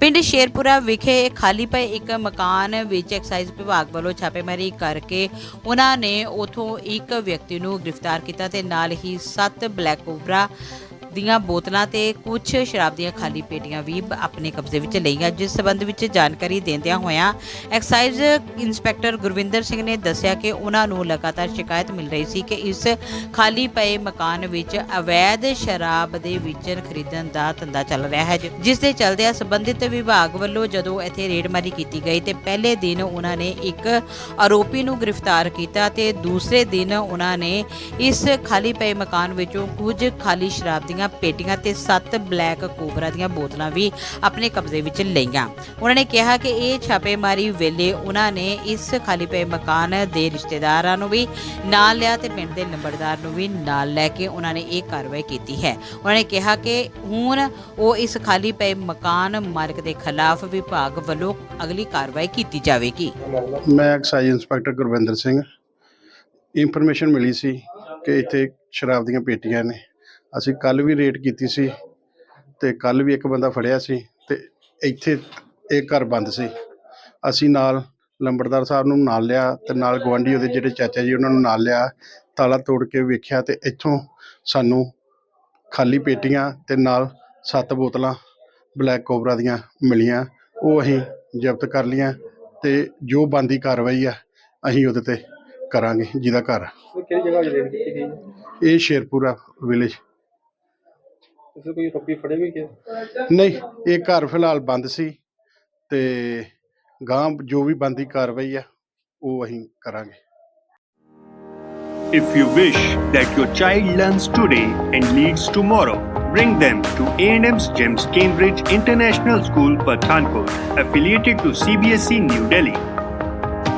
ਪਿੰਡ ਸ਼ੇਰਪੁਰਾ ਵਿਖੇ ਖਾਲੀ ਪਏ ਇੱਕ ਮਕਾਨ ਵਿੱਚ ਐਕਸਾਈਜ਼ ਵਿਭਾਗ ਵੱਲੋਂ ਛਾਪੇਮਾਰੀ ਕਰਕੇ ਉਹਨਾਂ ਨੇ ਉਥੋਂ ਇੱਕ ਵਿਅਕਤੀ ਨੂੰ ਗ੍ਰਿਫਤਾਰ ਕੀਤਾ ਤੇ ਨਾਲ ਹੀ 7 ਬਲੈਕ ਕੋਬਰਾ ਦੀਆਂ ਬੋਤਲਾਂ ਤੇ ਕੁਝ ਸ਼ਰਾਬ ਦੀਆਂ ਖਾਲੀ ਪੇਟੀਆਂ ਵੀ ਆਪਣੇ ਕਬਜ਼ੇ ਵਿੱਚ ਲਈਆਂ। ਜਿਸ ਸਬੰਧ ਵਿੱਚ ਜਾਣਕਾਰੀ ਦਿੰਦਿਆਂ ਹੋਇਆਂ ਐਕਸਾਈਜ਼ ਇੰਸਪੈਕਟਰ ਗੁਰਵਿੰਦਰ ਸਿੰਘ ਨੇ ਦੱਸਿਆ ਕਿ ਉਹਨਾਂ ਨੂੰ ਲਗਾਤਾਰ ਸ਼ਿਕਾਇਤ ਮਿਲ ਰਹੀ ਸੀ ਕਿ ਇਸ ਖਾਲੀ ਪਏ ਮਕਾਨ ਵਿੱਚ ਅਵੈਧ ਸ਼ਰਾਬ ਦੇ ਵੇਚਣ ਖਰੀਦਣ ਦਾ ਧੰਦਾ ਚੱਲ ਰਿਹਾ ਹੈ। ਜਿ- ਜਿਸ ਦੇ ਚਲਦਿਆਂ ਸੰਬੰਧਿਤ ਵਿਭਾਗ ਵੱਲੋਂ ਜਦੋਂ ਇੱਥੇ ਰੇਡਮਾਰੀ ਕੀਤੀ ਗਈ ਤੇ ਪਹਿਲੇ ਦਿਨ ਉਹਨਾਂ ਨੇ ਇੱਕ ਆਰੋਪੀ ਨੂੰ ਗ੍ਰਿਫਤਾਰ ਕੀਤਾ ਤੇ ਦੂਸਰੇ ਦਿਨ ਉਹਨਾਂ ਨੇ ਇਸ ਖਾਲੀ ਪਏ ਮਕਾਨ ਵਿੱਚੋਂ ਕੁਝ ਖਾਲੀ ਸ਼ਰਾਬ ਦੀਆਂ ਪੇਟੀਆਂ ਤੇ 7 ਬਲੈਕ ਕੋਬਰਾ ਦੀਆਂ ਬੋਤਲਾਂ ਵੀ ਆਪਣੇ ਕਬਜ਼ੇ ਵਿੱਚ ਲਈਆਂ। ਉਹਨਾਂ ਨੇ ਕਿਹਾ ਕਿ ਇਹ ਛਾਪੇਮਾਰੀ ਵੇਲੇ ਉਹਨਾਂ ਨੇ ਇਸ ਖਾਲੀ ਪਏ ਮਕਾਨ ਦੇ ਰਿਸ਼ਤੇਦਾਰਾਂ ਨੂੰ ਵੀ ਨਾਲ ਲਿਆ ਤੇ ਪਿੰਡ ਦੇ ਲੰਬੜਦਾਰ ਨੂੰ ਵੀ ਨਾਲ ਲੈ ਕੇ ਉਹਨਾਂ ਨੇ ਇਹ ਕਾਰਵਾਈ ਕੀਤੀ ਹੈ। ਉਹਨਾਂ ਨੇ ਕਿਹਾ ਕਿ ਹੁਣ ਉਹ ਇਸ ਖਾਲੀ ਪਏ ਮਕਾਨ ਮਾਲਕ ਦੇ ਖਿਲਾਫ ਵਿਭਾਗ ਵੱਲੋਂ ਅਗਲੀ ਕਾਰਵਾਈ ਕੀਤੀ ਜਾਵੇਗੀ। ਮੈਂ excise inspector Gurvinder Singh. Information ਮਿਲੀ ਸੀ ਕਿ ਇੱਥੇ ਸ਼ਰਾਬ ਦੀਆਂ ਪੇਟੀਆਂ ਨੇ। ਅਸੀਂ ਕੱਲ ਵੀ ਰੇਡ ਕੀਤੀ ਸੀ ਤੇ ਕੱਲ ਵੀ ਇੱਕ ਬੰਦਾ ਫੜਿਆ ਸੀ ਤੇ ਇੱਥੇ ਇਹ ਘਰ ਬੰਦ ਸੀ ਅਸੀਂ ਨਾਲ ਲੰਬੜਦਾਰ ਸਾਹਿਬ ਨੂੰ ਨਾਲ ਲਿਆ ਤੇ ਨਾਲ ਗਵਾਂਢੀ ਉਹਦੇ ਜਿਹੜੇ ਚਾਚਾ ਜੀ ਉਹਨਾਂ ਨੂੰ ਨਾਲ ਲਿਆ ਤਾਲਾ ਤੋੜ ਕੇ ਵੇਖਿਆ ਤੇ ਇੱਥੋਂ ਸਾਨੂੰ ਖਾਲੀ ਪੇਟੀਆਂ ਤੇ ਨਾਲ ਸੱਤ ਬੋਤਲਾਂ ਬਲੈਕ ਕੋਬਰਾ ਦੀਆਂ ਮਿਲੀਆਂ ਉਹ ਅਸੀਂ ਜ਼ਬਤ ਕਰ ਲਈਆਂ ਤੇ ਜੋ ਬੰਦੀ ਕਾਰਵਾਈ ਆ ਅਸੀਂ ਉਹਦੇ ਤੇ ਕਰਾਂਗੇ ਜਿਹਦਾ ਘਰ ਆ। ਉਹ ਕਿਹੜੀ ਜਗ੍ਹਾ ਰੇਡ ਕੀਤੀ ਗਈ ਹੈ? ਇਹ ਸ਼ੇਰਪੁਰਾ ਵਿਲੇਜ ਤੁਸੀਂ ਕੋਈ ਰੋਪੀ ਫੜੇ ਵੀ ਕਿ ਨਹੀਂ ਇਹ ਘਰ ਫਿਲਹਾਲ ਬੰਦ ਸੀ ਤੇ ਗਾਂ ਜੋ ਵੀ ਬੰਦੀ ਕਾਰਵਾਈ ਆ ਉਹ ਅਸੀਂ ਕਰਾਂਗੇ If you wish that your child learns today and leads tomorrow, bring them to A&M's GEMS Cambridge International School, Pathankot, affiliated to CBSE E New Delhi.